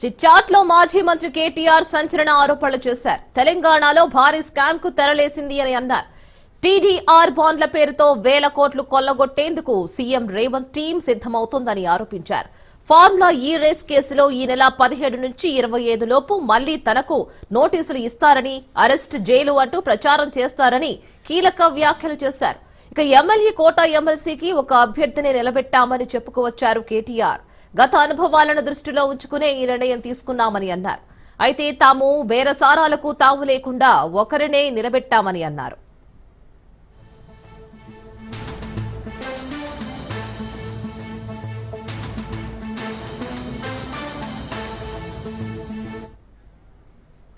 చిట్చాట్లో మాజీ మంత్రి కేటీఆర్ సంచలన ఆరోపణలు చేశారు. తెలంగాణలో భారీ స్కామ్కు తెరలేసింది అని అన్నారు. టీడీఆర్ బాండ్ల పేరుతో వేల కోట్లు కొల్లగొట్టేందుకు సీఎం రేవంత్ టీం సిద్దమవుతోందని ఆరోపించారు. ఫార్ములా ఈ రేస్ కేసులో ఈ నెల పదిహేడు నుంచి ఇరవై ఐదు లోపు మళ్ళీ తనకు నోటీసులు ఇస్తారని అరెస్ట్ జైలు అంటూ ప్రచారం చేస్తారని కీలక వ్యాఖ్యలు చేశారు. ఇక ఎమ్మెల్యే కోట ఎమ్మెల్సీకి ఒక అభ్యర్థిని నిలబెట్టామని చెప్పుకువచ్చారు కేటీఆర్. గత అనుభవాలను దృష్టిలో ఉంచుకునే ఈ నిర్ణయం తీసుకున్నామని అన్నారు. అయితే తాము బేరసారాలకు తావు లేకుండా ఒకరినే నిలబెట్టామని అన్నారు.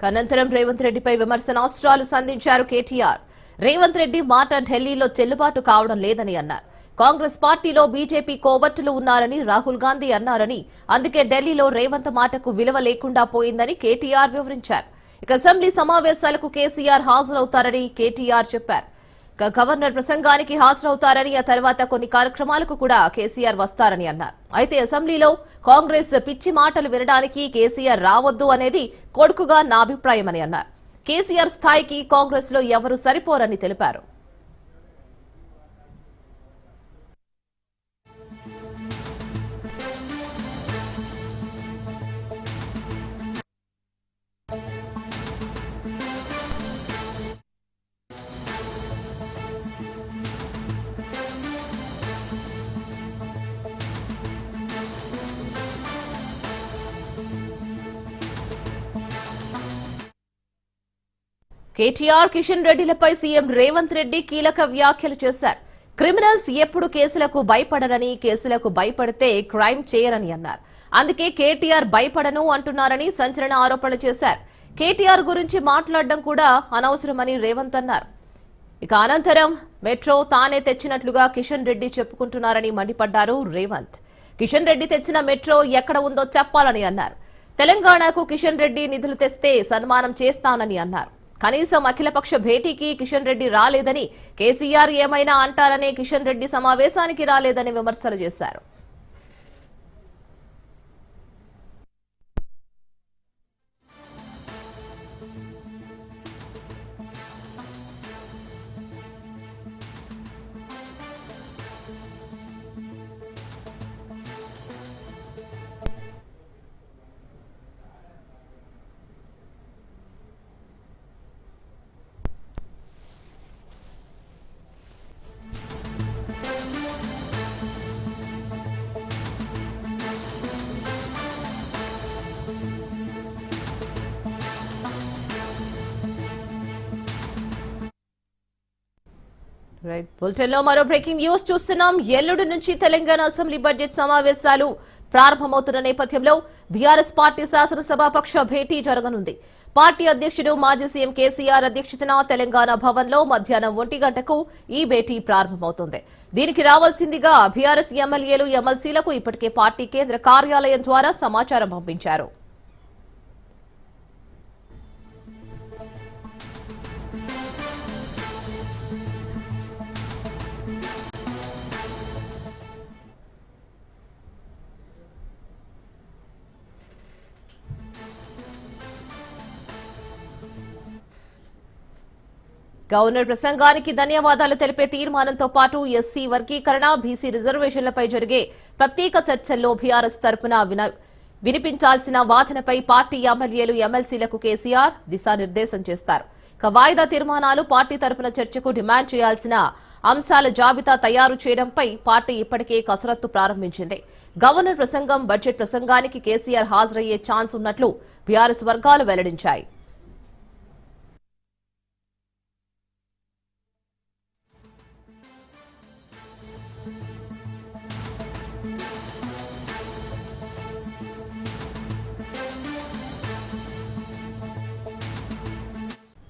అనంతరం రేవంత్ రెడ్డిపై విమర్శనాస్త్రాలు సంధించారు కేటీఆర్. రేవంత్ రెడ్డి మాట ఢిల్లీలో చెల్లుబాటు కావడం లేదని అన్నారు. కాంగ్రెస్ పార్టీలో బీజేపీ కోవట్టులు ఉన్నారని రాహుల్ గాంధీ అన్నారని అందుకే ఢిల్లీలో రేవంత్ మాటకు విలువ లేకుండా పోయిందని కేటీఆర్ వివరించారు. ఇక అసెంబ్లీ సమావేశాలకు కేసీఆర్ హాజరవుతారని కేటీఆర్ చెప్పారు. గవర్నర్ ప్రసంగానికి హాజరవుతారని ఆ తర్వాత కొన్ని కార్యక్రమాలకు కూడా కేసీఆర్ వస్తారని అన్నారు. అయితే అసెంబ్లీలో కాంగ్రెస్ పిచ్చి మాటలు వినడానికి కేసీఆర్ రావద్దు అనేది కొడుకుగా నా అభిప్రాయమని అన్నారు. కేసీఆర్ స్థాయికి కాంగ్రెస్లో ఎవరు సరిపోరని తెలిపారు. కేటీఆర్ కిషన్ రెడ్డిలపై సీఎం రేవంత్ రెడ్డి కీలక వ్యాఖ్యలు చేశారు. క్రిమినల్స్ ఎప్పుడు కేసులకు భయపడరని కేసులకు భయపడితే క్రైమ్ చేయరని అన్నారు. అందుకే కేటీఆర్ భయపడను అంటున్నారని సంచలన ఆరోపణలు చేశారు. కేటీఆర్ గురించి మాట్లాడడం కూడా అనవసరమని రేవంత్ అన్నారు. ఇక అనంతరం మెట్రో తానే తెచ్చినట్లుగా కిషన్ రెడ్డి చెప్పుకుంటున్నారని మండిపడ్డారు రేవంత్. కిషన్ రెడ్డి తెచ్చిన మెట్రో ఎక్కడ ఉందో చెప్పాలని అన్నారు. తెలంగాణకు కిషన్ రెడ్డి నిధులు తెస్తే సన్మానం చేస్తానని అన్నారు. కనీసం అఖిలపక్ష భేటీకి కిషన్ రెడ్డి రాలేదని కేసీఆర్ ఏమైనా అంటారనే కిషన్ రెడ్డి సమావేశానికి రాలేదని విమర్శలు చేశారు. రైట్ మరో బ్రేకింగ్ న్యూస్ చూస్తున్నాం. ఎల్లుడి నుంచి తెలంగాణ అసెంబ్లీ బడ్జెట్ సమావేశాలు ప్రారంభమవుతున్న నేపథ్యంలో బీఆర్ఎస్ పార్టీ శాసనసభాపక్ష భేటీ జరగనుంది. పార్టీ అధ్యక్షుడు మాజీ సీఎం కేసీఆర్ అధ్యక్షతన తెలంగాణ భవన్లో మధ్యాహ్నం ఒంటి గంటకు ఈ భేటీ ప్రారంభమవుతుంది. దీనికి రావాల్సిందిగా బీఆర్ఎస్ ఎమ్మెల్యేలు ఎమ్మెల్సీలకు ఇప్పటికే పార్టీ కేంద్ర కార్యాలయం ద్వారా సమాచారం పంపించారు. గవర్నర్ ప్రసంగానికి ధన్యవాదాలు తెలిపే తీర్మానంతో పాటు ఎస్సీ వర్గీకరణ బీసీ రిజర్వేషన్లపై జరిగే ప్రత్యేక చర్చల్లో బీఆర్ఎస్ తరపున విన- వినిపించాల్సిన వాదనపై పార్టీ ఎమ్మెల్యేలు ఎమ్మెల్సీలకు కేసీఆర్ దిశానిర్దేశం చేస్తారు. ఇక వాయిదా తీర్మానాలు పార్టీ తరపున చర్చకు డిమాండ్ చేయాల్సిన అంశాల జాబితా తయారు చేయడంపై పార్టీ ఇప్పటికే కసరత్తు ప్రారంభించింది. గవర్నర్ ప్రసంగం బడ్జెట్ ప్రసంగానికి కేసీఆర్ హాజరయ్యే ఛాన్స్ ఉన్నట్లు బీఆర్ఎస్ వర్గాలు వెల్లడించాయి.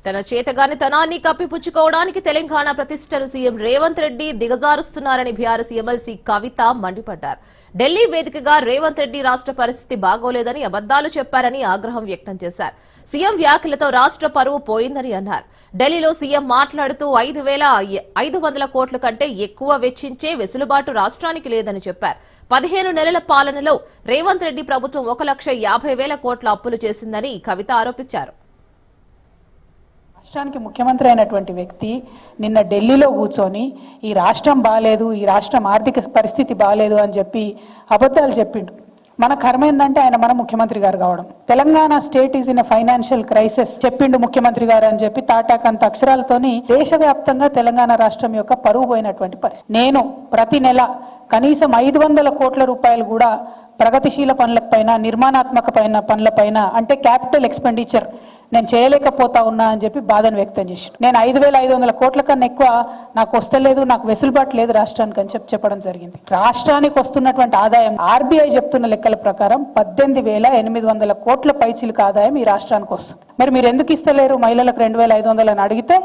తన చేతగానితనాన్ని కప్పిపుచ్చుకోవడానికి తెలంగాణ ప్రతిష్టను సీఎం రేవంత్ రెడ్డి దిగజారుస్తున్నారని బీఆర్ఎస్ ఎమ్మెల్సీ కవిత మండిపడ్డారు. ఢిల్లీ వేదికగా రేవంత్ రెడ్డి రాష్ట్ర పరిస్థితి బాగోలేదని అబద్దాలు చెప్పారని ఆగ్రహం వ్యక్తం చేశారు. సీఎం వ్యాఖ్యలతో రాష్ట్ర పరువు పోయిందని అన్నారు. ఢిల్లీలో సీఎం మాట్లాడుతూ ఐదు వేల ఐదు వందల కోట్ల కంటే ఎక్కువ వెచ్చించే వెసులుబాటు రాష్ట్రానికి లేదని చెప్పారు. పదిహేను నెలల పాలనలో రేవంత్ రెడ్డి ప్రభుత్వం ఒక లక్ష యాభై వేల కోట్ల అప్పులు చేసిందని కవిత ఆరోపించారు. రాష్ట్రానికి ముఖ్యమంత్రి అయినటువంటి వ్యక్తి నిన్న ఢిల్లీలో కూర్చొని ఈ రాష్ట్రం బాగాలేదు ఈ రాష్ట్రం ఆర్థిక పరిస్థితి బాగాలేదు అని చెప్పి అబద్ధాలు చెప్పిండు. మన కర్మ ఏంటంటే ఆయన మన ముఖ్యమంత్రి గారు కావడం. Telangana state is in financial crisis చెప్పిండు ముఖ్యమంత్రి గారు అని చెప్పి తాటాకంత అక్షరాలతోని దేశవ్యాప్తంగా తెలంగాణ రాష్ట్రం యొక్క పరువు పోయినటువంటి పరిస్థితి. నేను ప్రతి నెల కనీసం ఐదు వందల కోట్ల రూపాయలు కూడా ప్రగతిశీల పనులపైన నిర్మాణాత్మక పైన పనులపైన అంటే క్యాపిటల్ ఎక్స్పెండిచర్ నేను చేయలేకపోతా ఉన్నా అని చెప్పి బాధను వ్యక్తం చేసి నేను ఐదు వేల ఐదు వందల కోట్ల కన్నా ఎక్కువ నాకు వస్తలేదు నాకు వెసులుబాటు లేదు రాష్ట్రానికి అని చెప్పి చెప్పడం జరిగింది. రాష్ట్రానికి వస్తున్నటువంటి ఆదాయం ఆర్బీఐ చెప్తున్న లెక్కల ప్రకారం పద్దెనిమిది వేల ఎనిమిది వందల కోట్ల పైచిలకు ఆదాయం ఈ రాష్ట్రానికి వస్తుంది. మరి మీరు ఎందుకు ఇస్తలేరు? మహిళలకు రెండు వేల ఐదు వందలు అని అడిగితే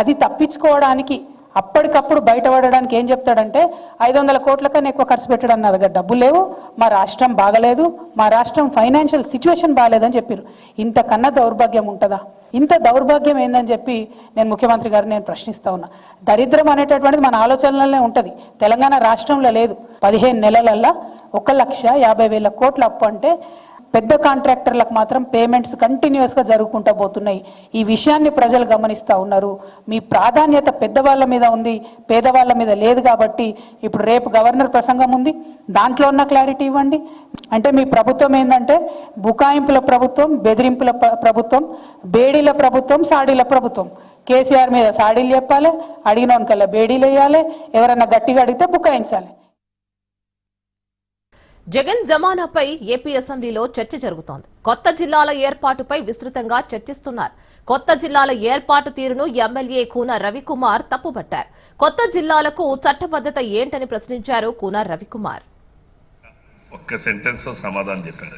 అది తప్పించుకోవడానికి అప్పటికప్పుడు బయటపడడానికి ఏం చెప్తాడంటే ఐదు వందల కోట్ల కన్నా ఎక్కువ ఖర్చు పెట్టడం నా దగ్గర డబ్బులు లేవు మా రాష్ట్రం బాగలేదు మా రాష్ట్రం ఫైనాన్షియల్ సిచ్యువేషన్ బాగాలేదని చెప్పారు. ఇంతకన్నా దౌర్భాగ్యం ఉంటుందా? ఇంత దౌర్భాగ్యం ఏందని చెప్పి నేను ముఖ్యమంత్రి గారిని నేను ప్రశ్నిస్తా ఉన్నా. దరిద్రం అనేటటువంటిది మన ఆలోచనలనే ఉంటుంది. తెలంగాణ రాష్ట్రంలో లేదు. పదిహేను నెలలల్లా ఒక లక్ష యాభై వేల కోట్ల అప్పు అంటే పెద్ద కాంట్రాక్టర్లకు మాత్రం పేమెంట్స్ కంటిన్యూస్గా జరుగుకుంటూ పోతున్నాయి. ఈ విషయాన్ని ప్రజలు గమనిస్తూ ఉన్నారు. మీ ప్రాధాన్యత పెద్దవాళ్ళ మీద ఉంది పేదవాళ్ళ మీద లేదు కాబట్టి ఇప్పుడు రేపు గవర్నర్ ప్రసంగం ఉంది. దాంట్లో ఉన్న క్లారిటీ ఇవ్వండి. అంటే మీ ప్రభుత్వం ఏంటంటే బుకాయింపుల ప్రభుత్వం బెదిరింపుల ప్రభుత్వం బేడీల ప్రభుత్వం సాడీల ప్రభుత్వం. కేసీఆర్ మీద సాడీలు చెప్పాలి అడిగినోనికల్లా బేడీలు వేయాలి ఎవరన్నా గట్టిగా అడిగితే బుకాయించాలి. జగన్ జమానాపై ఏపీ అసెంబ్లీలో చర్చ జరుగుతోంది. కొత్త జిల్లాల ఏర్పాటుపై విస్తృతంగా చర్చిస్తున్నారు. కొత్త జిల్లాల ఏర్పాటు తీరును ఎమ్మెల్యే కూన రవికుమార్ తప్పుపట్టారు కొత్త జిల్లాలకు చట్టబద్ధత ఏంటని ప్రశ్నించారు కూన రవికుమార్. ఒక్క సెంటెన్స్ సమాధానం చెప్పారు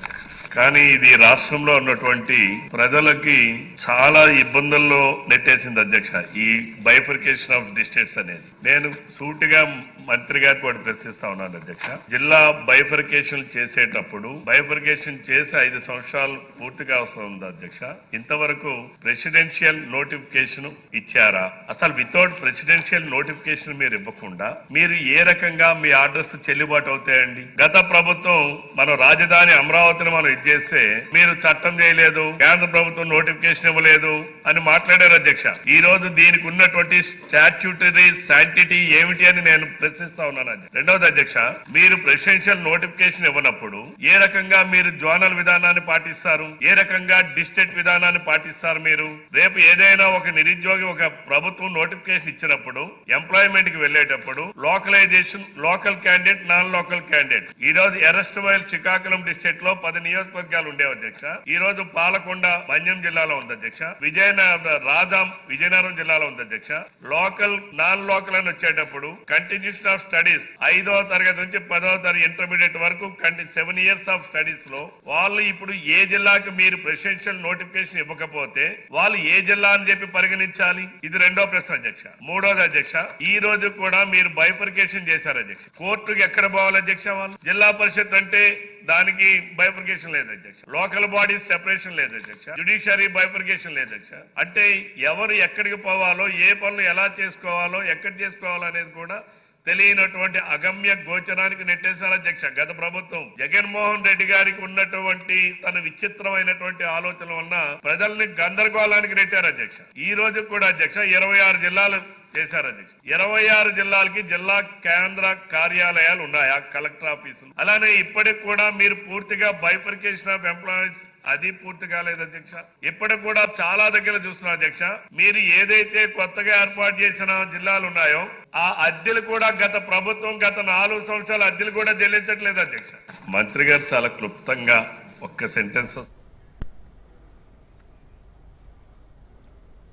కానీ ఇది రాష్ట్రంలో ఉన్నటువంటి ప్రజలకి చాలా ఇబ్బందుల్లో నెట్టేసింది అధ్యక్ష ఈ బైఫర్కేషన్ ఆఫ్ డిస్టేట్స్ అనేది. నేను సూటిగా మంత్రి గారికి కూడా ప్రశ్నిస్తా ఉన్నాను అధ్యక్ష. జిల్లా బైఫర్కేషన్ చేసేటప్పుడు బైఫర్కేషన్ చేసి ఐదు సంవత్సరాలు పూర్తిగా అవసరం ఉంది అధ్యక్ష? ఇంతవరకు ప్రెసిడెన్షియల్ నోటిఫికేషన్ ఇచ్చారా? అసలు వితౌట్ ప్రెసిడెన్షియల్ నోటిఫికేషన్ మీరు ఇవ్వకుండా మీరు ఏ రకంగా మీ ఆర్డర్స్ చెల్లుబాటు అవుతాయండి? గత ప్రభుత్వం మన రాజధాని అమరావతిని మనం చేస్తే మీరు చట్టం చేయలేదు కేంద్ర ప్రభుత్వం నోటిఫికేషన్ ఇవ్వలేదు అని మాట్లాడారు అధ్యక్ష. ఈ రోజు దీనికి ఉన్నటువంటి స్టాట్యూటరీ శాంటిటీ ఏమిటి అని నేను ప్రశ్నిస్తా ఉన్నాను అధ్యక్ష. రెండవది అధ్యక్ష మీరు ప్రెసిడెన్షియల్ నోటిఫికేషన్ ఇవ్వనప్పుడు ఏ రకంగా మీరు జోనల్ విధానాన్ని పాటిస్తారు? ఏ రకంగా డిస్ట్రిక్ట్ విధానాన్ని పాటిస్తారు మీరు? రేపు ఏదైనా ఒక నిరుద్యోగి ఒక ప్రభుత్వం నోటిఫికేషన్ ఇచ్చినప్పుడు ఎంప్లాయ్మెంట్కి వెళ్ళేటప్పుడు localization local candidate non local candidate ఈ రోజు అరెస్ట్ వైల్ శ్రీకాకుళం డిస్ట్రిక్ట్లో పది నియోజకవర్గాలు ఉండేవి అధ్యక్ష. ఈ రోజు పాలకొండ మన్యం జిల్లాలో ఉంది అధ్యక్ష. విజయ రాజాం విజయనగరం జిల్లాలో ఉంది అధ్యక్ష. లోకల్ నాన్ లోకల్ అని వచ్చేటప్పుడు కంటిన్యూషన్ ఆఫ్ స్టడీస్ ఐదవ తరగతి నుంచి పదవ తరగతి ఇంటర్మీడియట్ వరకు సెవెన్ ఇయర్స్ ఆఫ్ స్టడీస్లో వాళ్ళు ఇప్పుడు ఏ జిల్లాకి మీరు ప్రెసిడెన్షియల్ నోటిఫికేషన్ ఇవ్వకపోతే వాళ్ళు ఏ జిల్లా అని చెప్పి పరిగణించాలి? ఇది రెండో ప్రశ్న అధ్యక్ష. మూడోది అధ్యక్ష ఈ రోజు కూడా మీరు బైఫర్కేషన్ చేశారు అధ్యక్ష. కోర్టుకి ఎక్కడ పోవాలి అధ్యక్ష వాళ్ళు? జిల్లా పరిషత్ అంటే దానికి బైఫర్కేషన్ లేదు అధ్యక్ష. లోకల్ బాడీస్ సెపరేషన్ లేదు అధ్యక్ష. జుడిషియరీ బైఫర్కేషన్ లేదు అధ్యక్ష. అంటే ఎవరు ఎక్కడికి పోవాలో ఏ పనులు ఎలా చేసుకోవాలో ఎక్కడ చేసుకోవాలో అనేది కూడా తెలియనటువంటి అగమ్య గోచరానికి నెట్టేశారు అధ్యక్ష. గత ప్రభుత్వం జగన్మోహన్ రెడ్డి గారికి ఉన్నటువంటి తన విచిత్రమైనటువంటి ఆలోచన వలన ప్రజల్ని గందరగోళానికి నెట్టారు అధ్యక్ష. ఈ రోజు కూడా అధ్యక్ష ఇరవై ఆరు జిల్లాలు చేశారు అధ్యక్ష. ఇరవై ఆరు జిల్లాలకి జిల్లా కేంద్ర కార్యాలయాలు ఉన్నాయి ఆ కలెక్టర్ ఆఫీసులు. అలానే ఇప్పటికి కూడా మీరు పూర్తిగా బైఫర్కేషన్ ఆఫ్ ఎంప్లాయీస్ అది పూర్తి కాలేదు అధ్యక్ష. ఇప్పటికి కూడా చాలా దగ్గర చూస్తున్నా అధ్యక్ష. మీరు ఏదైతే కొత్తగా ఏర్పాటు చేసిన జిల్లాలు ఉన్నాయో ఆ అద్దెలు కూడా గత ప్రభుత్వం గత నాలుగు సంవత్సరాల అద్దెలు కూడా చెల్లించట్లేదు అధ్యక్ష. మంత్రి గారు చాలా క్లుప్తంగా ఒక్క సెంటెన్స్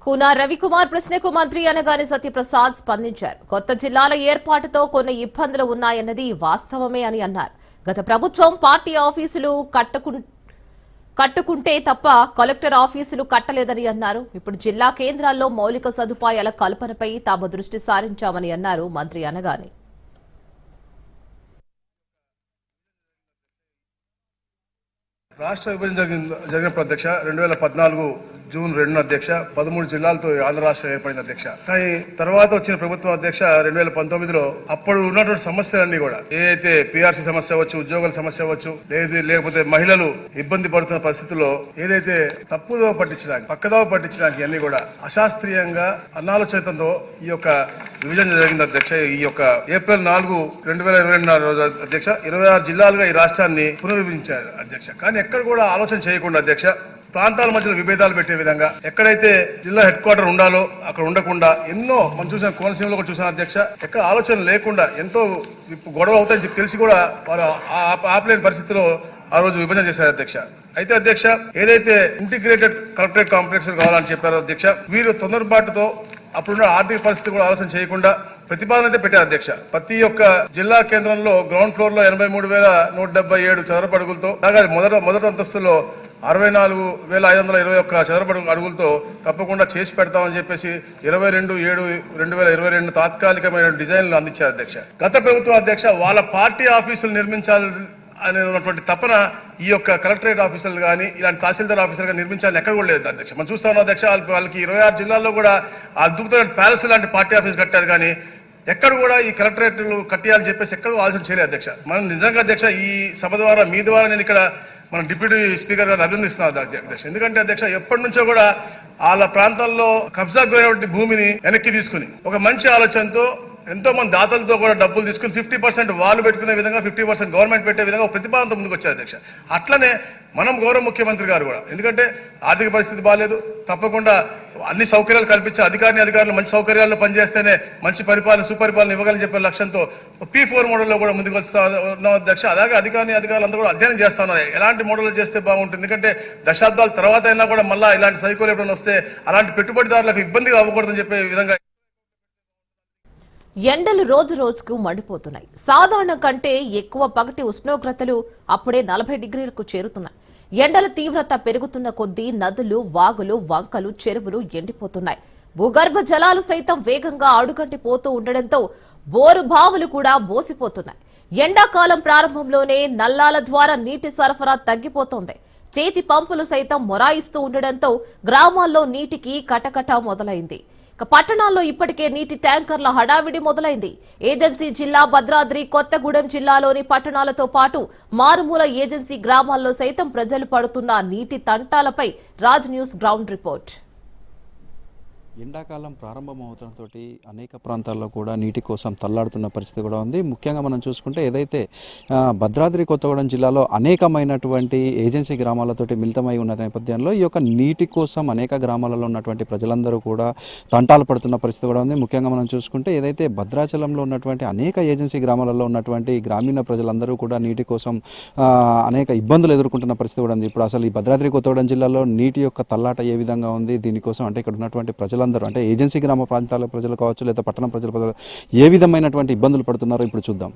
కూనా రవికుమార్ ప్రశ్నకు మంత్రి అనగానే సత్యప్రసాద్ స్పందించారు. కొత్త జిల్లాల ఏర్పాటుతో కొన్ని ఇబ్బందులు ఉన్నాయన్నది వాస్తవమే అని అన్నారు. గత ప్రభుత్వం పార్టీ ఆఫీసులు కట్టుకుంటే తప్ప కలెక్టర్ ఆఫీసులు కట్టలేదని అన్నారు. ఇప్పుడు జిల్లా కేంద్రాల్లో మౌలిక సదుపాయాల కల్పనపై తాము దృష్టి సారించామని అన్నారు మంత్రి అనగానే. రాష్ట్ర విభజన జరిగిన జరిగినప్పుడు అధ్యక్ష రెండు వేల పద్నాలుగు జూన్ రెండు అధ్యక్ష పదమూడు జిల్లాలతో ఆంధ్ర రాష్ట్రం ఏర్పడింది అధ్యక్ష. కానీ తర్వాత వచ్చిన ప్రభుత్వం అధ్యక్ష రెండు వేల పంతొమ్మిదిలో అప్పుడు ఉన్నటువంటి సమస్యలన్నీ కూడా ఏదైతే పిఆర్సీ సమస్య అవ్వచ్చు ఉద్యోగుల సమస్య అవ్వచ్చు లేదు లేకపోతే మహిళలు ఇబ్బంది పడుతున్న పరిస్థితుల్లో ఏదైతే తప్పుదో పట్టించడానికి పక్కదోవ పట్టించడానికి అన్ని కూడా అశాస్త్రీయంగా అనాలోచితంతో ఈ యొక్క విభజన జరిగింది అధ్యక్ష. ఈ యొక్క ఏప్రిల్ నాలుగు రెండు వేల ఇరవై రెండు రోజు అధ్యక్ష ఇరవై ఆరు జిల్లాలుగా ఈ రాష్ట్రాన్ని పునర్విభజించారు అధ్యక్ష. కానీ ఎక్కడ కూడా ఆలోచన చేయకుండా అధ్యక్ష ప్రాంతాల మధ్యలో విభేదాలు పెట్టే విధంగా ఎక్కడైతే జిల్లా హెడ్ క్వార్టర్ ఉండాలో అక్కడ ఉండకుండా ఎన్నో మనం చూసిన కోనసీమలో కూడా చూసిన అధ్యక్ష ఎక్కడ ఆలోచన లేకుండా ఎంతో గొడవ అవుతాయని చెప్పి తెలిసి కూడా వారు ఆపలేని పరిస్థితిలో ఆ రోజు విభజన చేశారు అధ్యక్ష. అయితే అధ్యక్ష ఏదైతే ఇంటిగ్రేటెడ్ కలెక్టరేట్ కాంప్లెక్స్ కావాలని చెప్పారో అధ్యక్ష వీరు తొందరపాటుతో అప్పుడున్న ఆర్థిక పరిస్థితి కూడా ఆలోచన చేయకుండా ప్రతిపాదన అయితే పెట్టారు అధ్యక్ష. ప్రతి ఒక్క జిల్లా కేంద్రంలో గ్రౌండ్ ఫ్లోర్లో ఎనభై మూడు వేల నూట డెబ్బై ఏడు చదరపు అడుగులతో అలాగే మొదట మొదటి అంతస్తులో అరవై నాలుగు వేల ఐదు వందల ఇరవై ఒక్క చదరపు అడుగులతో తప్పకుండా చేసి పెడతామని చెప్పేసి ఇరవై రెండు ఏడు రెండు వేల ఇరవై రెండు తాత్కాలికమైన డిజైన్లు అందించారు అధ్యక్ష. గత ప్రభుత్వం అధ్యక్ష వాళ్ళ పార్టీ ఆఫీసులు నిర్మించాలి అనే ఉన్నటువంటి తపన ఈ యొక్క కలెక్టరేట్ ఆఫీసులు కానీ ఇలాంటి తహసీల్దార్ ఆఫీసులు కానీ నిర్మించాలని ఎక్కడ కూడా లేదు అధ్యక్ష. మనం చూస్తా ఉన్నాం అధ్యక్ష వాళ్ళకి- ఇరవై ఆరు జిల్లాల్లో కూడా అద్భుతమైన ప్యాలెస్ లాంటి పార్టీ ఆఫీస్ కట్టారు కానీ ఎక్కడ కూడా ఈ కలెక్టరేట్లు కట్టేయాలని చెప్పేసి ఎక్కడ ఆలోచన చేయలేదు అధ్యక్ష. మనం నిజంగా అధ్యక్ష ఈ సభ ద్వారా మీ ద్వారా నేను ఇక్కడ మన డిప్యూటీ స్పీకర్ గారిని అభినందిస్తున్నాను అధ్యక్ష. ఎందుకంటే అధ్యక్ష ఎప్పటి నుంచో కూడా వాళ్ళ ప్రాంతాల్లో కబ్జా గురైనటువంటి భూమిని వెనక్కి తీసుకుని ఒక మంచి ఆలోచనతో ఎంతో మంది దాతలతో కూడా డబ్బులు తీసుకుని ఫిఫ్టీ పర్సెంట్ వాళ్ళు పెట్టుకునే విధంగా ఫిఫ్టీ పర్సెంట్ గవర్నమెంట్ పెట్టే విధంగా ప్రతిపాదనతో ముందుకు వచ్చారు అధ్యక్ష. అట్లనే మనం గౌరవ ముఖ్యమంత్రి గారు కూడా. ఎందుకంటే ఆర్థిక పరిస్థితి బాగాలేదు తప్పకుండా అన్ని సౌకర్యాలు కల్పించే అధికారిని అధికారులు మంచి సౌకర్యాల్లో పనిచేస్తేనే మంచి పరిపాలన సుపరిపాలన ఇవ్వగలని చెప్పే లక్ష్యంతో పీ ఫోర్ మోడల్లో కూడా ముందుకు వస్తా ఉన్నాం అధ్యక్ష. అలాగే అధికారిని అధికారులు అందరూ కూడా అధ్యయనం చేస్తా ఉన్నారు. ఎలాంటి మోడల్ చేస్తే బాగుంటుంది? ఎందుకంటే దశాబ్దాల తర్వాత అయినా కూడా మళ్ళీ ఇలాంటి సైకోలు ఎప్పుడైనా వస్తే అలాంటి పెట్టుబడిదారులకు ఇబ్బందిగా అవ్వకూడదని చెప్పే విధంగా ఎండలు రోజు రోజుకు మండిపోతున్నాయి. సాధారణం కంటే ఎక్కువ పగటి ఉష్ణోగ్రతలు అప్పుడే నలభై డిగ్రీలకు చేరుతున్నాయి. ఎండల తీవ్రత పెరుగుతున్న కొద్దీ నదులు వాగులు వంకలు చెరువులు ఎండిపోతున్నాయి. భూగర్భ జలాలు సైతం వేగంగా అడుగంటి పోతూ ఉండడంతో బోరు బావులు కూడా బోసిపోతున్నాయి. ఎండాకాలం ప్రారంభంలోనే నల్లాల ద్వారా నీటి సరఫరా తగ్గిపోతోంది. చేతి పంపులు సైతం మొరాయిస్తూ ఉండడంతో గ్రామాల్లో నీటికి కటకట మొదలైంది. పట్టణాల్లో ఇప్పటికే నీటి ట్యాంకర్ల హడావిడి మొదలైంది. ఏజెన్సీ జిల్లా భద్రాద్రి కొత్తగూడెం జిల్లాలోని పట్టణాలతో పాటు మారుమూల ఏజెన్సీ గ్రామాల్లో సైతం ప్రజలు పడుతున్న నీటి తంటాలపై రాజ్ న్యూస్ గ్రౌండ్ రిపోర్ట్. ఎండాకాలం ప్రారంభమవుతంతో అనేక ప్రాంతాల్లో కూడా నీటి కోసం తల్లాడుతున్న పరిస్థితి కూడా ఉంది. ముఖ్యంగా మనం చూసుకుంటే ఏదైతే భద్రాద్రి కొత్తగూడెం జిల్లాలో అనేకమైనటువంటి ఏజెన్సీ గ్రామాలతోటి మిళితమై ఉన్న నేపథ్యంలో ఈ యొక్క నీటి కోసం అనేక గ్రామాలలో ఉన్నటువంటి ప్రజలందరూ కూడా తంటాలు పడుతున్న పరిస్థితి కూడా ఉంది. ముఖ్యంగా మనం చూసుకుంటే ఏదైతే భద్రాచలంలో ఉన్నటువంటి అనేక ఏజెన్సీ గ్రామాలలో ఉన్నటువంటి గ్రామీణ ప్రజలందరూ కూడా నీటి కోసం అనేక ఇబ్బందులు ఎదుర్కొంటున్న పరిస్థితి కూడా ఉంది. ఇప్పుడు అసలు ఈ భద్రాద్రి కొత్తగూడెం జిల్లాలో నీటి యొక్క తల్లాట ఏ విధంగా ఉంది? దీనికోసం అంటే ఇక్కడ ఉన్నటువంటి ప్రజలందరూ అంటే ఏజెన్సీ గ్రామ ప్రాంతాల ప్రజలు కావచ్చు లేదా పట్టణ ప్రజల ప్రజలు ఏ విధమైనటువంటి ఇబ్బందులు పడుతున్నారో ఇప్పుడు చూద్దాం.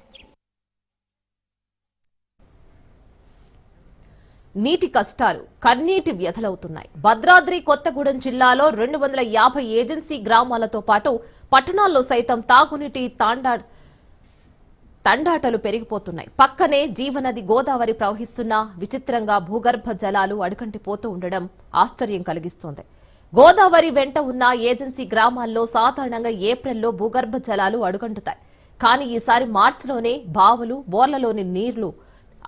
నీటి కష్టాలు కన్నీటి వ్యధలవుతున్నాయి. భద్రాద్రి కొత్తగూడెం జిల్లాలో రెండు వందల యాభై ఏజెన్సీ గ్రామాలతో పాటు పట్టణాల్లో సైతం తాగునీటి తాండా తండాటలు పెరిగిపోతున్నాయి. పక్కనే జీవనది గోదావరి ప్రవహిస్తున్న విచిత్రంగా భూగర్భ జలాలు అడుకంటిపోతూ ఉండడం ఆశ్చర్యం కలిగిస్తోంది. గోదావరి వెంట ఉన్న ఏజెన్సీ గ్రామాల్లో సాధారణంగా ఏప్రిల్లో భూగర్భ జలాలు అడుగంటుతాయి. కానీ ఈసారి మార్చిలోనే బావులు బోర్లలోని నీళ్ళు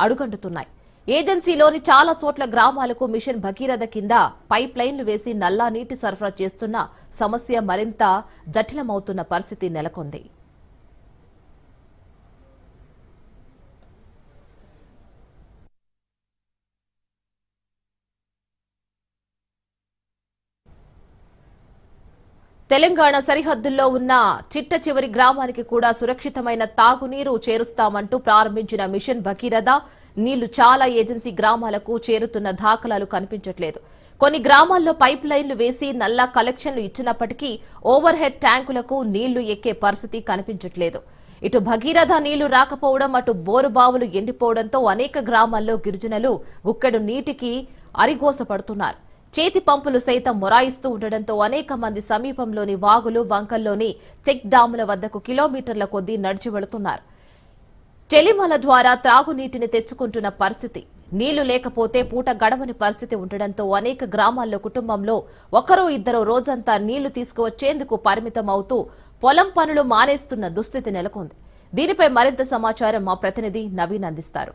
అడుగంటుతున్నాయి. ఏజెన్సీలోని చాలా చోట్ల గ్రామాలకు మిషన్ భగీరథ కింద పైప్ లైన్లు వేసి నల్లా నీటి సరఫరా చేస్తున్న సమస్య మరింత జటిలమవుతున్న పరిస్థితి నెలకొంది. తెలంగాణ సరిహద్దుల్లో ఉన్న చిట్ట చివరి గ్రామానికి కూడా సురక్షితమైన తాగునీరు చేరుస్తామంటూ ప్రారంభించిన మిషన్ భగీరథ నీళ్ళు చాలా ఏజెన్సీ గ్రామాలకు చేరుతున్న దాఖలాలు కనిపించట్లేదు. కొన్ని గ్రామాల్లో పైప్ లైన్లు వేసి నల్లా కలెక్షన్లు ఇచ్చినప్పటికీ ఓవర్ హెడ్ ట్యాంకులకు నీళ్ళు ఎక్కే పరిస్థితి కనిపించట్లేదు. ఇటు భగీరథ నీళ్ళు రాకపోవడం అటు బోరు బావులు ఎండిపోవడంతో అనేక గ్రామాల్లో గిరిజనులు గుక్కెడు నీటికి అరిగోసపడుతున్నారు. చేతి పంపులు సైతం మొరాయిస్తూ ఉండడంతో అనేక మంది సమీపంలోని వాగులు వంకల్లోని చెక్ డాముల వద్దకు కిలోమీటర్ల కొద్దీ నడిచి వెళుతున్నారు. చెలిమల ద్వారా త్రాగునీటిని తెచ్చుకుంటున్న పరిస్థితి. నీళ్ళు లేకపోతే పూట గడవని పరిస్థితి ఉండడంతో అనేక గ్రామాల్లో కుటుంబంలో ఒకరో ఇద్దరు రోజంతా నీళ్ళు తీసుకువచ్చేందుకు పరిమితం అవుతూ పొలం పనులు మానేస్తున్న దుస్థితి నెలకొంది. దీనిపై మరింత సమాచారం మా ప్రతినిధి నవీన్ అందిస్తారు.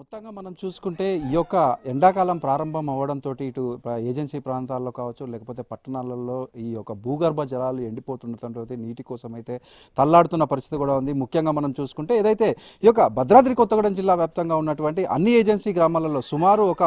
మొత్తంగా మనం చూసుకుంటే ఈ యొక్క ఎండాకాలం ప్రారంభం అవ్వడంతో ఇటు ఏజెన్సీ ప్రాంతాల్లో కావచ్చు లేకపోతే పట్టణాలలో ఈ యొక్క భూగర్భ జలాలు ఎండిపోతుండటంతో నీటి కోసం అయితే తల్లాడుతున్న పరిస్థితి కూడా ఉంది. ముఖ్యంగా మనం చూసుకుంటే ఏదైతే ఈ యొక్క భద్రాద్రి కొత్తగూడెం జిల్లా వ్యాప్తంగా ఉన్నటువంటి అన్ని ఏజెన్సీ గ్రామాలలో సుమారు ఒక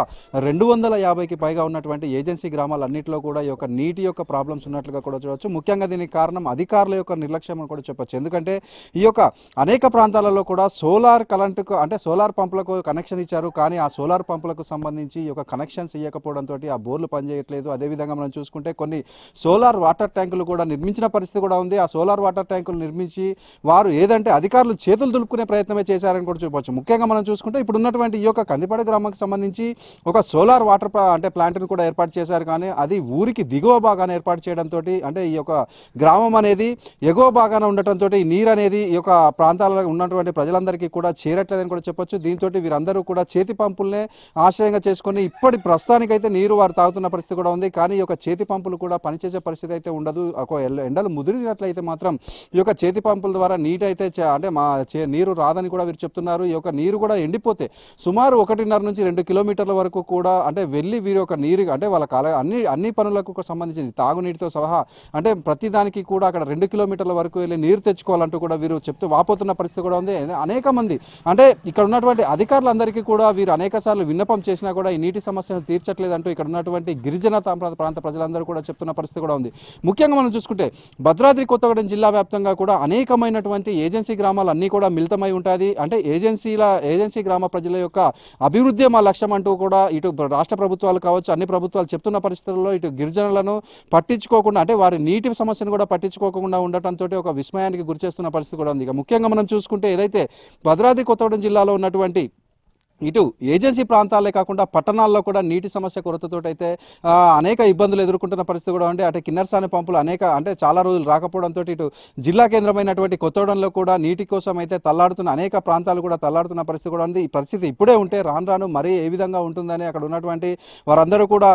రెండు వందల యాభైకి పైగా ఉన్నటువంటి ఏజెన్సీ గ్రామాలన్నింటిలో కూడా ఈ యొక్క నీటి యొక్క ప్రాబ్లమ్స్ ఉన్నట్లుగా కూడా చూడవచ్చు. ముఖ్యంగా దీనికి కారణం అధికారుల యొక్క నిర్లక్ష్యం అని కూడా చెప్పచ్చు. ఎందుకంటే ఈ యొక్క అనేక ప్రాంతాలలో కూడా సోలార్ కరెంటుకు అంటే సోలార్ పంపులకు కనెక్ట్ కనెక్షన్ ఇచ్చారు. కానీ ఆ సోలార్ పంపులకు సంబంధించి ఈ యొక్క కనెక్షన్స్ ఇవ్వకపోవడంతో ఆ బోర్లు పనిచేయట్లేదు. అదేవిధంగా మనం చూసుకుంటే కొన్ని సోలార్ వాటర్ ట్యాంకులు కూడా నిర్మించిన పరిస్థితి కూడా ఉంది. ఆ సోలార్ వాటర్ ట్యాంకులు నిర్మించి వారు ఏదంటే అధికారులు చేతులు దులుపుకునే ప్రయత్నమే చేశారని కూడా చూపవచ్చు ముఖ్యంగా మనం చూసుకుంటే ఇప్పుడు ఉన్నటువంటి ఈ యొక్క కందిపాడు గ్రామానికి సంబంధించి ఒక సోలార్ వాటర్ ప్లా- అంటే ప్లాంట్ని కూడా ఏర్పాటు చేశారు. కానీ అది ఊరికి దిగువ భాగాన ఏర్పాటు చేయడంతో అంటే ఈ యొక్క గ్రామం అనేది ఎగువ భాగాన ఉండటంతో ఈ నీరు అనేది ఈ యొక్క ప్రాంతాలలో ఉన్నటువంటి ప్రజలందరికీ కూడా చేరట్లేదని కూడా చెప్పొచ్చు. దీంతో వీరందరూ కూడా చేతి పంపులనే ఆశ్రయంగా చేసుకొని ఇప్పటి ప్రస్తుతానికైతే నీరు వారు తాగుతున్న పరిస్థితి కూడా ఉంది. కానీ ఈ యొక్క చేతి పంపులు కూడా పనిచేసే పరిస్థితి అయితే ఉండదు. ఒక ఎల్ల- ఎండలు ముదిరినట్లయితే మాత్రం ఈ యొక్క చేతి పంపుల ద్వారా నీటి అయితే అంటే మా నీరు రాదని కూడా వీరు చెప్తున్నారు. ఈ యొక్క నీరు కూడా ఎండిపోతే సుమారు ఒకటిన్నర నుంచి రెండు కిలోమీటర్ల వరకు కూడా అంటే వెళ్ళి వీరి యొక్క నీరు అంటే వాళ్ళ కాల అన్ని అన్ని పనులకు సంబంధించి తాగునీటితో సహా అంటే ప్రతి దానికి కూడా అక్కడ రెండు కిలోమీటర్ల వరకు వెళ్ళి నీరు తెచ్చుకోవాలంటూ కూడా వీరు చెప్తూ వాపోతున్న పరిస్థితి కూడా ఉంది. అనేక మంది అంటే ఇక్కడ ఉన్నటువంటి అధికారులందరికీ కూడా వీరు అనేక సార్లు విన్నపం చేసినా కూడా ఈ నీటి సమస్యను తీర్చట్లేదంటూ ఇక్కడ ఉన్నటువంటి గిరిజన ప్రాంత ప్రజలందరూ కూడా చెప్తున్న పరిస్థితి కూడా ఉంది. ముఖ్యంగా మనం చూసుకుంటే భద్రాద్రి కొత్తగూడెం జిల్లా వ్యాప్తంగా కూడా అనేకమైనటువంటి ఏజెన్సీ గ్రామాలు అన్నీ కూడా మిళితమై ఉంటుంది అంటే ఏజెన్సీల ఏజెన్సీ గ్రామ ప్రజల యొక్క అభివృద్ధి మా లక్ష్యం అంటూ కూడా ఇటు రాష్ట్ర ప్రభుత్వాలు కావచ్చు అన్ని ప్రభుత్వాలు చెప్తున్న పరిస్థితుల్లో ఇటు గిరిజనులను పట్టించుకోకుండా అంటే వారి నీటి సమస్యను కూడా పట్టించుకోకుండా ఉండటంతో ఒక విస్మయానికి గురిచేస్తున్న పరిస్థితి కూడా ఉంది. ఇక ముఖ్యంగా మనం చూసుకుంటే ఏదైతే భద్రాద్రి కొత్తగూడెం జిల్లాలో ఉన్నటువంటి ఇటు ఏజెన్సీ ప్రాంతాలే కాకుండా పట్టణాల్లో కూడా నీటి సమస్య కొరతతో అయితే అనేక ఇబ్బందులు ఎదుర్కొంటున్న పరిస్థితి కూడా ఉంది. అటు కిన్నర్సాని పంపులు అనేక అంటే చాలా రోజులు రాకపోవడంతో ఇటు జిల్లా కేంద్రమైనటువంటి కొత్తగూడెంలో కూడా నీటి కోసం అయితే తల్లాడుతున్న అనేక ప్రాంతాలు కూడా తల్లాడుతున్న పరిస్థితి కూడా ఉంది. ఈ పరిస్థితి ఇప్పుడే ఉంటే రాను రాను మరీ ఏ విధంగా ఉంటుందని అక్కడ ఉన్నటువంటి వారందరూ కూడా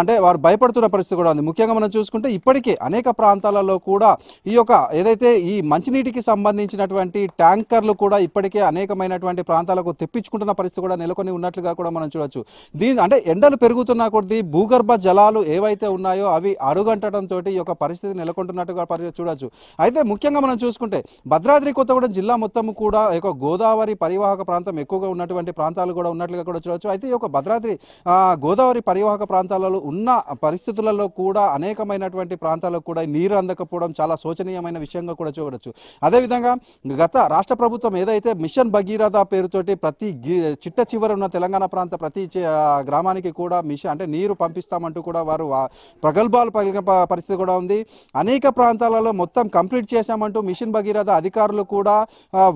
అంటే వారు భయపడుతున్న పరిస్థితి కూడా ఉంది. ముఖ్యంగా మనం చూసుకుంటే ఇప్పటికే అనేక ప్రాంతాలలో కూడా ఈ యొక్క ఏదైతే ఈ మంచినీటికి సంబంధించినటువంటి ట్యాంకర్లు కూడా ఇప్పటికే అనేకమైనటువంటి ప్రాంతాలకు తెప్పించుకుంటున్న పరిస్థితి కూడా నెలకొని ఉన్నట్లుగా కూడా మనం చూడొచ్చు. దీని అంటే ఎండలు పెరుగుతున్న కొద్దీ భూగర్భ జలాలు ఏవైతే ఉన్నాయో అవి అడుగంటడంతో ఈ యొక్క పరిస్థితి నెలకొంటున్నట్టుగా పరి- చూడొచ్చు. అయితే ముఖ్యంగా మనం చూసుకుంటే భద్రాద్రి కొత్తగూడెం జిల్లా మొత్తం కూడా యొక్క గోదావరి పరివాహక ప్రాంతం ఎక్కువగా ఉన్నటువంటి ప్రాంతాలు కూడా ఉన్నట్లుగా కూడా చూడవచ్చు అయితే ఈ యొక్క భద్రాద్రి గోదావరి పరివాహక ప్రాంతాలలో ఉన్న పరిస్థితులలో కూడా అనేకమైనటువంటి ప్రాంతాలకు కూడా నీరు అందకపోవడం చాలా శోచనీయమైన విషయంగా కూడా చూడవచ్చు అదేవిధంగా గత రాష్ట్ర ప్రభుత్వం ఏదైతే మిషన్ భగీరథ పేరుతోటి ప్రతి గి- చిట్ట చివర ఉన్న తెలంగాణ ప్రాంత ప్రతి గ్రామానికి కూడా మిషన్ అంటే నీరు పంపిస్తామంటూ కూడా వారు ప్రగల్భాలు పలికిన పరిస్థితి కూడా ఉంది. అనేక ప్రాంతాలలో మొత్తం కంప్లీట్ చేశామంటూ మిషన్ భగీరథ అధికారులు కూడా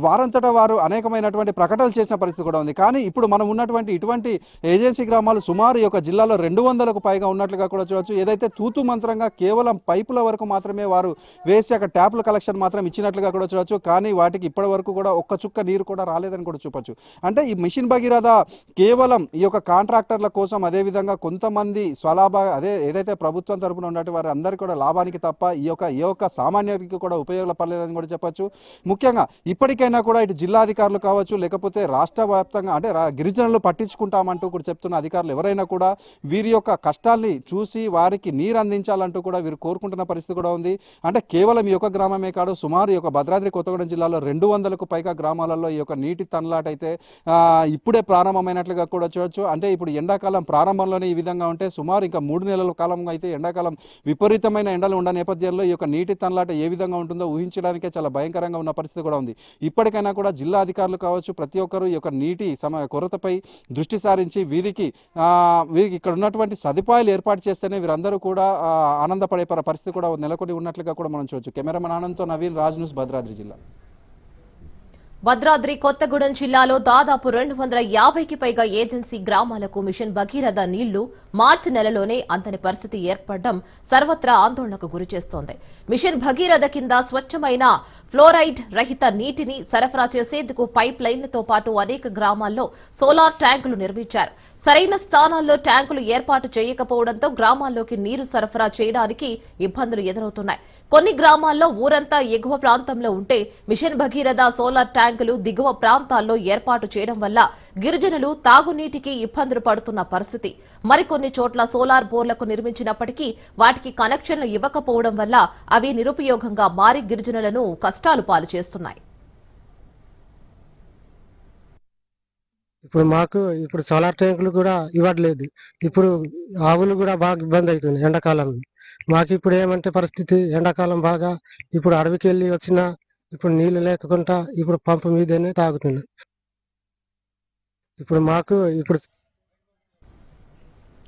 వారంతటా వారు అనేకమైనటువంటి ప్రకటనలు చేసిన పరిస్థితి కూడా ఉంది. కానీ ఇప్పుడు మనం ఉన్నటువంటి ఇటువంటి ఏజెన్సీ గ్రామాలు సుమారు ఈ యొక్క జిల్లాలో రెండు వందలకు పైగా ఉన్నట్లుగా కూడా చూడవచ్చు ఏదైతే తూతు మంత్రంగా కేవలం పైపుల వరకు మాత్రమే వారు వేసి అక్కడ ట్యాప్ల కలెక్షన్ మాత్రం ఇచ్చినట్లుగా కూడా చూడవచ్చు కానీ వాటికి ఇప్పటి వరకు కూడా ఒక్క చుక్క నీరు కూడా రాలేదని కూడా చూపొచ్చు. అంటే ఈ మిషన్ భగీరథ కేవలం ఈ యొక్క కాంట్రాక్టర్ల కోసం అదేవిధంగా కొంతమంది స్వలాభ అదే ఏదైతే ప్రభుత్వం తరపున ఉన్నట్టు వారి అందరికీ కూడా లాభానికి తప్ప ఈ యొక్క ఏ ఒక్క సామాన్యుడికి కూడా ఉపయోగపడలేదని కూడా చెప్పొచ్చు. ముఖ్యంగా ఇప్పటికైనా కూడా ఇటు జిల్లాధికారులు కావచ్చు లేకపోతే రాష్ట్ర వ్యాప్తంగా అంటే గిరిజనులు పట్టించుకుంటామంటూ కూడా చెప్తున్న అధికారులు ఎవరైనా కూడా వీరి యొక్క కష్టాల్ని చూసి వారికి నీరు అందించాలంటూ కూడా వీరు కోరుకుంటున్న పరిస్థితి కూడా ఉంది. అంటే కేవలం ఈ యొక్క గ్రామమే కాదు సుమారు ఈ యొక్క భద్రాద్రి కొత్తగూడెం జిల్లాలో రెండు వందలకు పైగా గ్రామాలలో ఈ యొక్క నీటి తన్లాటైతే అయితే ఇప్పుడు ఇప్పుడే ప్రారంభమైనట్లుగా కూడా చూడొచ్చు. అంటే ఇప్పుడు ఎండాకాలం ప్రారంభంలోనే ఈ విధంగా ఉంటే సుమారు ఇంకా మూడు నెలల కాలంగా అయితే ఎండాకాలం విపరీతమైన ఎండలు ఉన్న నేపథ్యంలో ఈ యొక్క నీటి తనలాట ఏ విధంగా ఉంటుందో ఊహించడానికే చాలా భయంకరంగా ఉన్న పరిస్థితి కూడా ఉంది. ఇప్పటికైనా కూడా జిల్లా అధికారులు కావచ్చు ప్రతి ఒక్కరూ ఈ యొక్క నీటి సమ కొరతపై దృష్టి సారించి వీరికి వీరికి ఇక్కడ ఉన్నటువంటి సదుపాయాలు ఏర్పాటు చేస్తేనే వీరందరూ కూడా ఆనందపడే పరిస్థితి కూడా నెలకొని ఉన్నట్లుగా కూడా మనం చూడొచ్చు. కెమెరామెన్ ఆనంద్తో నవీన్ రాజ్ న్యూస్ భద్రాద్రి జిల్లా. భద్రాద్రి కొత్తగూడెం జిల్లాలో దాదాపు రెండు వందల యాభైకి పైగా ఏజెన్సీ గ్రామాలకు మిషన్ భగీరథ నీళ్ళు మార్చి నెలలోనే అంతని పరిస్థితి ఏర్పడడం సర్వత్రా ఆందోళనకు గురిచేస్తోంది మిషన్ భగీరథ కింద స్వచ్ఛమైన ఫ్లోరైడ్ రహిత నీటిని సరఫరా చేసేందుకు పైప్ లైన్లతో పాటు అనేక గ్రామాల్లో సోలార్ ట్యాంకులు నిర్మించారు. సరైన స్థానాల్లో ట్యాంకులు ఏర్పాటు చేయకపోవడంతో గ్రామాల్లోకి నీరు సరఫరా చేయడానికి ఇబ్బందులు ఎదురవుతున్నాయి. కొన్ని గ్రామాల్లో ఊరంతా ఎగువ ప్రాంతంలో ఉంటే మిషన్ భగీరథ సోలార్ ట్యాంకులు దిగువ ప్రాంతాల్లో ఏర్పాటు చేయడం వల్ల గిరిజనులు తాగునీటికి ఇబ్బందులు పడుతున్న పరిస్థితి. మరికొన్ని చోట్ల సోలార్ బోర్లకు నిర్మించినప్పటికీ వాటికి కనెక్షన్లు ఇవ్వకపోవడం వల్ల అవి నిరుపయోగంగా మారి గిరిజనులను కష్టాలు పాలు చేస్తున్నాయి. ఇప్పుడు మాకు ఇప్పుడు సోలార్ ట్యాంకులు కూడా ఇవ్వట్లేదు. ఇప్పుడు ఆవులు కూడా బాగా ఇబ్బంది అవుతుంది ఎండాకాలంలో. మాకు ఇప్పుడు ఏమంటే పరిస్థితి? ఎండాకాలం బాగా ఇప్పుడు అడవికి వెళ్ళి వచ్చినా ఇప్పుడు నీళ్ళు లేకుండా ఇప్పుడు పంపు మీదనే తాగుతున్నాం. ఇప్పుడు మాకు ఇప్పుడు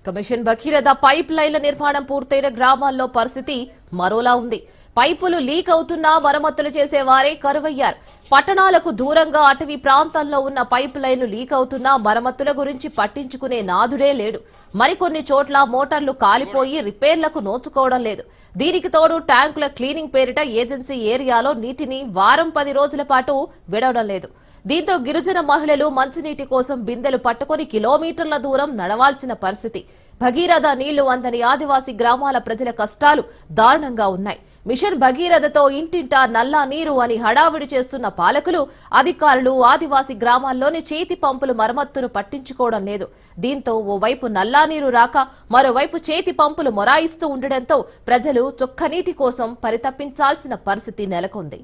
కమిషన్ భగీరథ పైప్ లైన్ల నిర్మాణం పూర్తయిన గ్రామాల్లో పరిస్థితి మరోలా ఉంది. పైపులు లీక్ అవుతున్నా మరమ్మతులు చేసేవారే కరువయ్యారు. పట్టణాలకు దూరంగా అటవీ ప్రాంతాల్లో ఉన్న పైప్ లైన్లు లీక్ అవుతున్నా మరమ్మతుల గురించి పట్టించుకునే నాదుడే లేడు. మరికొన్ని చోట్ల మోటార్లు కాలిపోయి రిపేర్లకు నోచుకోవడం లేదు. దీనికి తోడు ట్యాంకుల క్లీనింగ్ పేరిట ఏజెన్సీ ఏరియాలో నీటిని వారం పది రోజుల పాటు విడవడం లేదు. దీంతో గిరిజన మహిళలు మంచినీటి కోసం బిందెలు పట్టుకొని కిలోమీటర్ల దూరం నడవాల్సిన పరిస్థితి. భగీరథ నీళ్ళు అందని ఆదివాసీ గ్రామాల ప్రజల కష్టాలు దారుణంగా ఉన్నాయి. మిషన్ భగీరథతో ఇంటింటా నల్లా నీరు అని హడావిడి చేస్తున్న పాలకులు అధికారులు ఆదివాసీ గ్రామాల్లోని చేతి పంపుల మరమ్మత్తును పట్టించుకోవడం లేదు. దీంతో ఓవైపు నల్లా నీరు రాక మరోవైపు చేతి పంపులు మొరాయిస్తూ ఉండడంతో ప్రజలు చుక్కనీటి కోసం పరితపించాల్సిన పరిస్థితి నెలకొంది.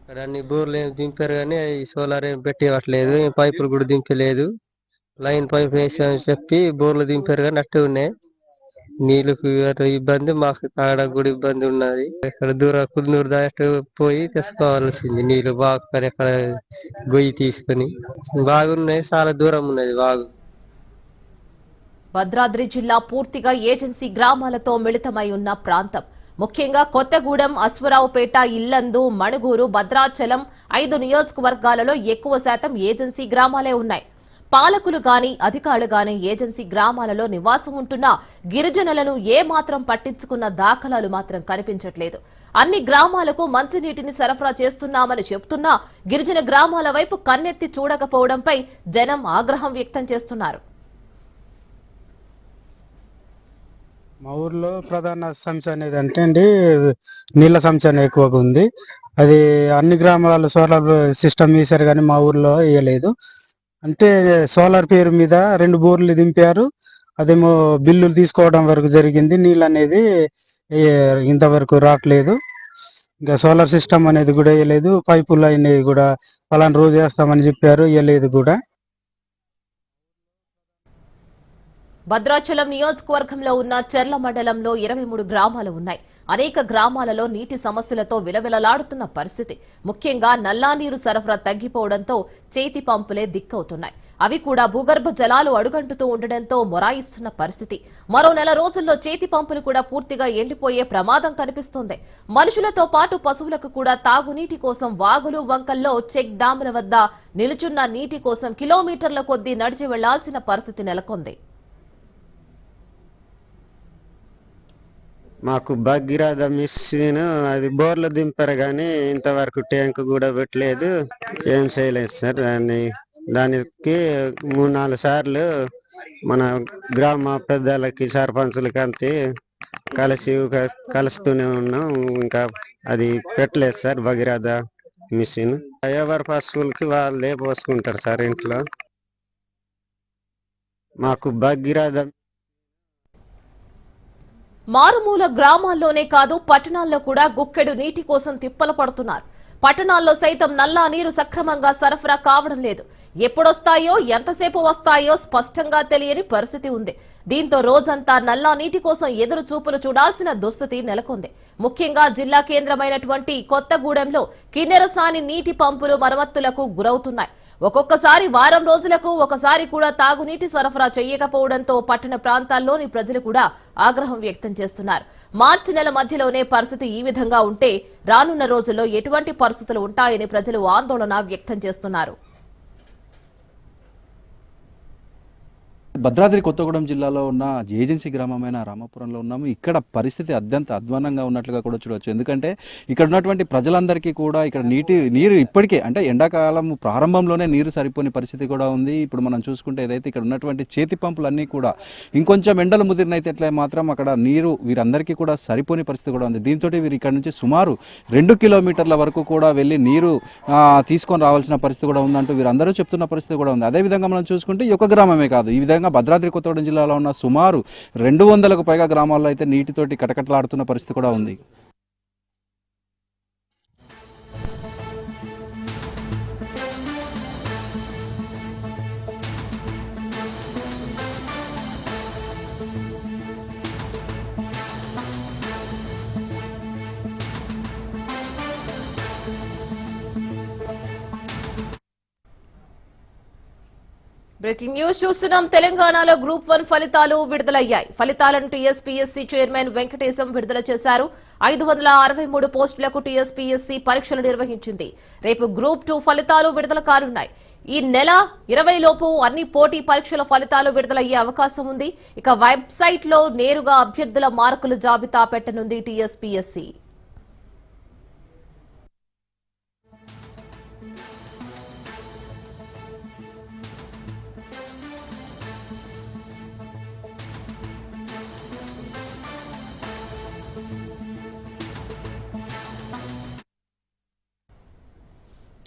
ఇక్కడ అన్ని బోర్లు ఏం దింపారు కానీ సోలార్ ఏం పెట్టేవట్లేదు పైపులు కూడా దింపలేదు. లైన్ పైప్ వేసామని చెప్పి బోర్లు దింపారు కానీ అట్టే ఉన్నాయి. నీళ్ళకు అటు ఇబ్బంది మాకు తాగడానికి కూడా ఇబ్బంది ఉన్నది. ఇక్కడ దూరం కుదునూరు దాటి పోయి తెచ్చుకోవాల్సింది నీళ్ళు బాగు ఎక్కడ గొయ్యి తీసుకొని. బాగున్నాయి చాలా దూరం ఉన్నది బాగు భద్రాద్రి జిల్లా పూర్తిగా ఏజెన్సీ గ్రామాలతో మిళితమై ఉన్న ప్రాంతం. ముఖ్యంగా కొత్తగూడెం అశ్వరావుపేట ఇల్లందు మణుగూరు భద్రాచలం ఐదు నియోజకవర్గాలలో ఎక్కువ శాతం ఏజెన్సీ గ్రామాలే ఉన్నాయి. పాలకులు గాని అధికారులు గాని ఏజెన్సీ గ్రామాలలో నివాసం ఉంటున్న గిరిజనులను ఏ మాత్రం పట్టించుకున్న దాఖలాలు మాత్రం కనిపించట్లేదు. అన్ని గ్రామాలకు మంచినీటిని సరఫరా చేస్తున్నామని చెప్తున్నా గిరిజన గ్రామాల వైపు కన్నెత్తి చూడకపోవడంపై జనం ఆగ్రహం వ్యక్తం చేస్తున్నారు. మా ఊర్లో ప్రధాన సమస్య అనేది అంటే అండి నీళ్ళ సమస్య అనేది ఎక్కువగా ఉంది. అది అన్ని గ్రామాలలో సోలార్ సిస్టమ్ వేశారు కానీ మా ఊర్లో వేయలేదు. అంటే సోలార్ పేరు మీద రెండు బోర్లు దింపారు. అదేమో బిల్లులు తీసుకోవడం వరకు జరిగింది. నీళ్ళు అనేది ఇంతవరకు రావట్లేదు. ఇంకా సోలార్ సిస్టమ్ అనేది కూడా వేయలేదు. పైపులు లైన్ కూడా పలానా రోజు వేస్తామని చెప్పారు. వేయలేదు కూడా. భద్రాచలం నియోజకవర్గంలో ఉన్న చెర్ల మండలంలో ఇరవై మూడు గ్రామాలు ఉన్నాయి. అనేక గ్రామాలలో నీటి సమస్యలతో విలవిలలాడుతున్న పరిస్థితి. ముఖ్యంగా నల్లా నీరు సరఫరా తగ్గిపోవడంతో చేతి పంపులే దిక్కవుతున్నాయి. అవి కూడా భూగర్భ జలాలు అడుగంటుతూ ఉండడంతో మొరాయిస్తున్న పరిస్థితి. మరో నెల రోజుల్లో చేతి పంపులు కూడా పూర్తిగా ఎండిపోయే ప్రమాదం కనిపిస్తోంది. మనుషులతో పాటు పశువులకు కూడా తాగునీటి కోసం వాగులు వంకల్లో చెక్ డాముల వద్ద నిలుచున్న నీటి కోసం కిలోమీటర్ల కొద్దీ నడిచి వెళ్ళాల్సిన పరిస్థితి నెలకొంది. మాకు భగీరథ మిషన్ అది బోర్లు దింపారు కానీ ఇంతవరకు ట్యాంక్ కూడా పెట్టలేదు. ఏం చేయలేదు సార్ దాన్ని దానికి మూడు నాలుగు సార్లు మన గ్రామ పెద్దలకి సర్పంచులకి అంతే కలిసి కలుస్తూనే ఉన్నాం. ఇంకా అది పెట్టలేదు సార్ భగీరథ మిషన్ ఎవరి పశువులకి వాళ్ళే పోసుకుంటారు సార్ ఇంట్లో. మాకు భగీరథ మారుమూల గ్రామాల్లోనే కాదు పట్టణాల్లో కూడా గుక్కెడు నీటి కోసం తిప్పలు పడుతున్నారు. పట్టణాల్లో సైతం నల్లా నీరు సక్రమంగా సరఫరా కావడం లేదు. ఎప్పుడొస్తాయో ఎంతసేపు వస్తాయో స్పష్టంగా తెలియని పరిస్థితి ఉంది. దీంతో రోజంతా నల్లా నీటి కోసం ఎదురు చూపులు చూడాల్సిన దుస్థితి నెలకొంది. ముఖ్యంగా జిల్లా కేంద్రమైనటువంటి కొత్తగూడెంలో కిన్నెరసాని నీటి పంపులు మరమ్మతులకు గురవుతున్నాయి. ఒక్కొక్కసారి వారం రోజులకు ఒకసారి కూడా తాగునీటి సరఫరా చేయకపోవడంతో పట్టణ ప్రాంతాల్లోని ప్రజలు కూడా ఆగ్రహం వ్యక్తం చేస్తున్నారు. మార్చి నెల మధ్యలోనే పరిస్థితి ఈ విధంగా ఉంటే రానున్న రోజుల్లో ఎటువంటి పరిస్థితులు ఉంటాయని ప్రజలు ఆందోళన వ్యక్తం చేస్తున్నారు. భద్రాద్రి కొత్తగూడెం జిల్లాలో ఉన్న ఏజెన్సీ గ్రామమైన రామాపురంలో ఉన్నాము. ఇక్కడ పరిస్థితి అత్యంత అధ్వానంగా ఉన్నట్లుగా కూడా చూడవచ్చు ఎందుకంటే ఇక్కడ ఉన్నటువంటి ప్రజలందరికీ కూడా ఇక్కడ నీటి నీరు ఇప్పటికే అంటే ఎండాకాలం ప్రారంభంలోనే నీరు సరిపోని పరిస్థితి కూడా ఉంది. ఇప్పుడు మనం చూసుకుంటే ఏదైతే ఇక్కడ ఉన్నటువంటి చేతి పంపులన్నీ కూడా ఇంకొంచెం ఎండలు ముదిరినైతే ఎట్లా మాత్రం అక్కడ నీరు వీరందరికీ కూడా సరిపోని పరిస్థితి కూడా ఉంది. దీంతో వీరు ఇక్కడ నుంచి సుమారు రెండు కిలోమీటర్ల వరకు కూడా వెళ్ళి నీరు తీసుకొని రావాల్సిన పరిస్థితి కూడా ఉందంటూ వీరందరూ చెప్తున్న పరిస్థితి కూడా ఉంది. అదేవిధంగా మనం చూసుకుంటే ఈ యొక్క గ్రామమే కాదు. ఈ విధంగా భద్రాద్రి కొత్తగూడెం జిల్లాలో ఉన్న సుమారు రెండు వందలకు పైగా గ్రామాల్లో అయితే నీటితోటి కటకటలాడుతున్న పరిస్థితి కూడా ఉంది. బ్రేకింగ్ న్యూస్ చూస్తున్నాం. తెలంగాణలో గ్రూప్ వన్ ఫలితాలు విడుదలయ్యాయి. ఫలితాలను టీఎస్పీఎస్సీ చైర్మన్ వెంకటేశం విడుదల చేశారు. ఐదు వందల అరవై మూడు పోస్టులకు టీఎస్పీఎస్సీ పరీక్షలు నిర్వహించింది. రేపు గ్రూప్ టూ ఫలితాలు విడుదల కానున్నాయి. ఈ నెల ఇరవై లోపు అన్ని పోటీ పరీక్షల ఫలితాలు విడుదలయ్యే అవకాశం ఉంది. ఇక వెబ్సైట్లో నేరుగా అభ్యర్థుల మార్కుల జాబితా పెట్టనుంది టీఎస్పీఎస్సీ.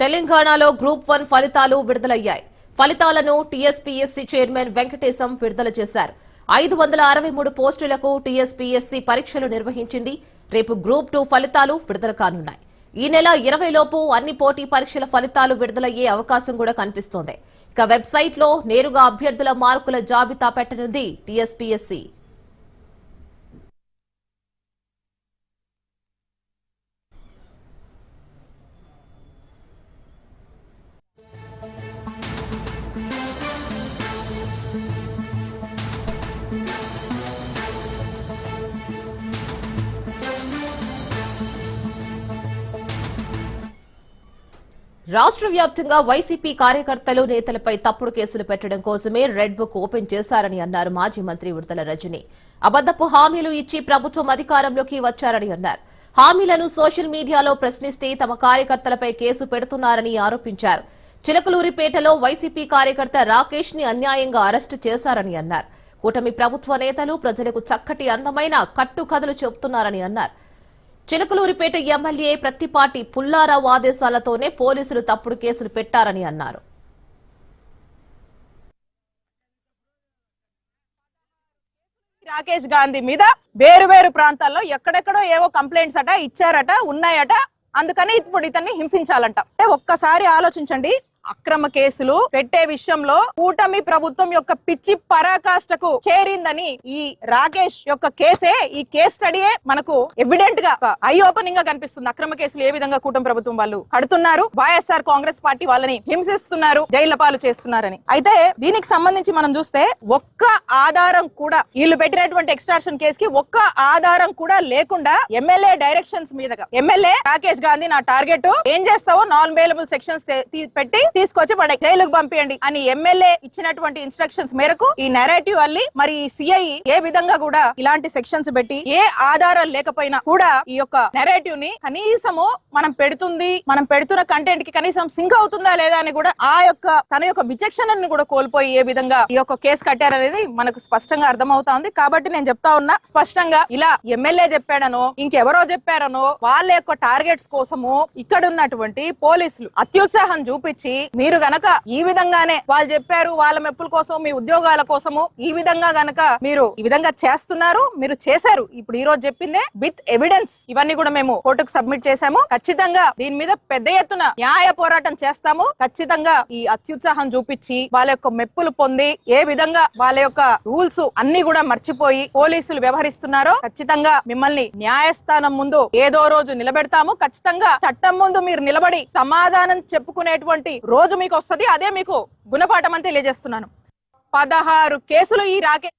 తెలంగాణలో గ్రూప్ వన్ ఫలితాలు విడుదలయ్యాయి. ఫలితాలను టీఎస్పీఎస్సీ చైర్మన్ వెంకటేశం విడుదల చేశారు. ఐదు వందల అరవై మూడు పోస్టులకు టీఎస్పీఎస్సీ పరీక్షలు నిర్వహించింది. రేపు గ్రూప్ టూ ఫలితాలు విడుదల కానున్నాయి. ఈ నెల ఇరవై లోపు అన్ని పోటీ పరీక్షల ఫలితాలు విడుదలయ్యే అవకాశం కూడా కనిపిస్తోంది. ఇక వెబ్సైట్లో నేరుగా అభ్యర్థుల మార్కుల జాబితా పెట్టనుంది టీఎస్పీఎస్సీ. రాష్ట్ర వ్యాప్తంగా వైసీపీ కార్యకర్తలు నేతలపై తప్పుడు కేసులు పెట్టడం కోసమే రెడ్ బుక్ ఓపెన్ చేశారని అన్నారు మాజీ మంత్రి విడుదల రజని. అబద్దపు హామీలు ఇచ్చి ప్రభుత్వం అధికారంలోకి వచ్చారని అన్నారు. హామీలను సోషల్ మీడియాలో ప్రశ్నిస్తే తమ కార్యకర్తలపై కేసు పెడుతున్నారని ఆరోపించారు. చిలకలూరిపేటలో వైసీపీ కార్యకర్త రాకేష్ని అన్యాయంగా అరెస్టు చేశారని అన్నారు. కూటమి ప్రభుత్వ నేతలు ప్రజలకు చక్కటి అందమైన కట్టుకథలు చెబుతున్నారని అన్నారు. చిలకలూరిపేట ఎమ్మెల్యే ప్రత్తిపాటి పుల్లారావు ఆదేశాలతోనే పోలీసులు తప్పుడు కేసులు పెట్టారని అన్నారు. రాకేష్ గాంధీ మీద వేరు వేరు ప్రాంతాల్లో ఎక్కడెక్కడో ఏవో కంప్లైంట్స్ అట ఇచ్చారట ఉన్నాయట. అందుకని ఇప్పుడు ఇతన్ని హింసించాలంట. ఒక్కసారి ఆలోచించండి. అక్రమ కేసులు పెట్టే విషయంలో కూటమి ప్రభుత్వం యొక్క పిచ్చి పరాకాష్ఠకు చేరిందని ఈ రాకేష్ యొక్క కేసే ఈ కేస్ స్టడీయే మనకు ఎవిడెంట్గా ఐ ఓపెనింగ్గా కనిపిస్తుంది. అక్రమ కేసులు ఏ విధంగా కూటమి ప్రభుత్వం వాళ్ళు కడుతున్నారు? వైఎస్ఆర్ కాంగ్రెస్ పార్టీ వాళ్ళని హింసిస్తున్నారు జైళ్ళ పాలు చేస్తున్నారని. అయితే దీనికి సంబంధించి మనం చూస్తే ఒక్క ఆధారం కూడా వీళ్ళు పెట్టినటువంటి ఎక్స్ట్రాక్షన్ కేసు కి ఒక్క ఆధారం కూడా లేకుండా ఎమ్మెల్యే డైరెక్షన్స్ మీదగా ఎమ్మెల్యే రాకేష్ గాంధీ నా టార్గెట్ ఏం చేస్తావో నాన్ అవైలబుల్ సెక్షన్స్ పెట్టి తీసుకొచ్చి వాడి జైలుకు పంపించండి అని ఎమ్మెల్యే ఇచ్చినటువంటి ఇన్స్ట్రక్షన్స్ మేరకు ఈ నెరేటివ్ అల్లి మరి ఈ సిఐ ఏ విధంగా కూడా ఇలాంటి సెక్షన్స్ పెట్టి ఏ ఆధారాలు లేకపోయినా కూడా ఈ యొక్క నెరేటివ్ని కనీసము మనం పెడుతుంది మనం పెడుతున్న కంటెంట్కి కనీసం సింక్ అవుతుందా లేదా అని కూడా ఆ యొక్క తన యొక్క విచక్షణను కూడా కోల్పోయి ఏ విధంగా ఈ యొక్క కేసు కట్టారనేది మనకు స్పష్టంగా అర్థమవుతా ఉంది కాబట్టి నేను చెప్తా ఉన్నా స్పష్టంగా ఇలా ఎమ్మెల్యే చెప్పాడనో ఇంకెవరో చెప్పారనో వాళ్ళ యొక్క టార్గెట్స్ కోసము ఇక్కడ ఉన్నటువంటి పోలీసులు అత్యుత్సాహం చూపించి మీరు గనక ఈ విధంగానే వాళ్ళు చెప్పారు వాళ్ళ మెప్పుల కోసం మీ ఉద్యోగాల కోసము ఈ విధంగా గనక మీరు ఈ విధంగా చేస్తున్నారు మీరు చేశారు. ఇప్పుడు ఈ రోజు చెప్పిందే విత్ ఎవిడెన్స్. ఇవన్నీ కూడా మేము కోర్టుకు సబ్మిట్ చేశాము. ఖచ్చితంగా దీని మీద పెద్ద ఎత్తున న్యాయ పోరాటం చేస్తాము. ఖచ్చితంగా ఈ అత్యుత్సాహం చూపించి వాళ్ళ యొక్క మెప్పులు పొంది ఏ విధంగా వాళ్ళ యొక్క రూల్స్ అన్ని కూడా మర్చిపోయి పోలీసులు వ్యవహరిస్తున్నారో ఖచ్చితంగా మిమ్మల్ని న్యాయస్థానం ముందు ఏదో రోజు నిలబెడతాము. ఖచ్చితంగా చట్టం ముందు మీరు నిలబడి సమాధానం చెప్పుకునేటువంటి రోజు మీకు వస్తది అదే మీకు గుణపాఠం అని తెలియజేస్తున్నాను. పదహారు కేసులు ఈ రాకే